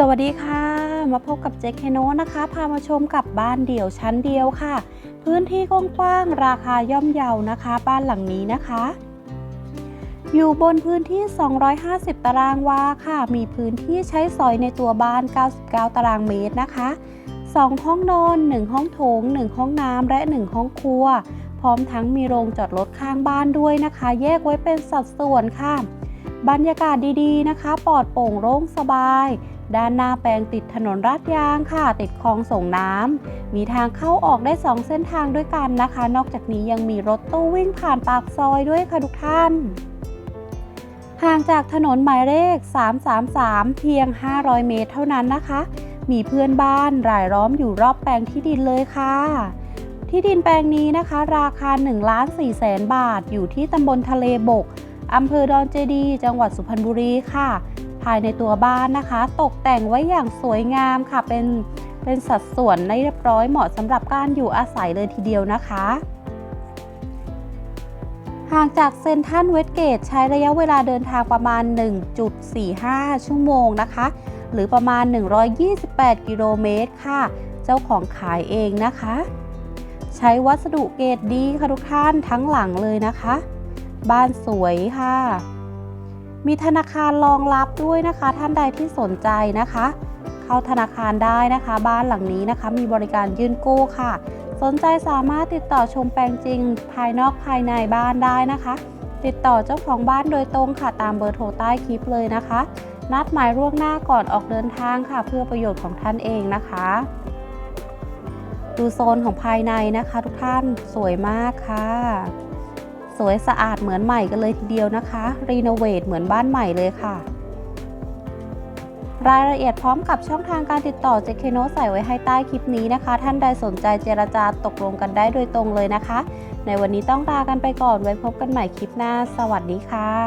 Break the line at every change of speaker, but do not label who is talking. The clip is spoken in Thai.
สวัสดีค่ะ มาพบกับเจ๊เคโนนะคะ พามาชมกับบ้านเดี่ยวชั้นเดียวค่ะ พื้นที่กว้างๆราคาย่อมเยานะคะ บ้านหลังนี้นะคะ อยู่บนพื้นที่ 250 ตารางวาค่ะ มีพื้นที่ใช้สอยในตัวบ้าน 99 ตารางเมตรนะคะ 2 ห้องนอน 1 ห้องโถง 1 ห้องน้ำและ 1 ห้องครัว พร้อมทั้งมีโรงจอดรถข้างบ้านด้วยนะคะ แยกไว้เป็นสัดส่วนค่ะ บรรยากาศดีๆนะคะ ปลอดโปร่งโล่งสบาย ด้านหน้าแปลงติดถนนลาดยางค่ะ ติดคลองส่งน้ำ มีทางเข้าออกได้ 2 เส้นทางด้วยกันนะคะ นอกจากนี้ยังมีรถตู้วิ่งผ่านปากซอยด้วยค่ะทุกท่านห่างจากถนนหมายเลข 333 เพียง 500 เมตรเท่านั้นนะคะ มีเพื่อนบ้านรายล้อมอยู่รอบแปลงที่ดินเลยค่ะ ที่ดินแปลงนี้นะคะ ราคา1ล้าน4แสนบาท อยู่ที่ตำบลทะเลบก อำเภอดอนเจดี จังหวัดสุพรรณบุรีค่ะ ภายในตัวบ้านนะคะ ตกแต่งไว้อย่างสวยงามค่ะ เป็นเป็นสัดส่วนเรียบร้อยเหมาะสำหรับการอยู่อาศัยเลยทีเดียวนะคะ ห่างจากเซนทันเวสเกตใช้ระยะเวลาเดินทางประมาณ 1.45 ชั่วโมงนะคะ หรือประมาณ 128 กิโลเมตรค่ะ เจ้าของขายเองนะคะ ใช้วัสดุเกรดดีค่ะทุกท่านทั้งหลังเลยนะคะ บ้านสวยค่ะ มีธนาคารรองรับด้วยนะคะ ท่านใดที่สนใจนะคะ เข้าธนาคารได้นะคะ บ้านหลังนี้นะคะ มีบริการยื่นกู้ค่ะ สนใจสามารถติดต่อชมแปลงจริง ภายนอกภายในบ้านได้นะคะ ติดต่อเจ้าของบ้านโดยตรงค่ะตามเบอร์โทรใต้คลิปเลยนะคะ นัดหมายล่วงหน้าก่อนออกเดินทางค่ะ เพื่อประโยชน์ของท่านเองนะคะดูโซนของภายในนะคะทุกท่านสวยมากค่ะ สวยสะอาดเหมือนใหม่กันเลยทีเดียวนะคะ รีโนเวทเหมือนบ้านใหม่เลยค่ะ รายละเอียดพร้อมกับช่องทางการติดต่อเจเคโนใส่ไว้ให้ใต้คลิปนี้นะคะ ท่านใดสนใจเจรจาตกลงกันได้โดยตรงเลยนะคะ ในวันนี้ต้องลากันไปก่อนไว้พบกันใหม่คลิปหน้า สวัสดีค่ะ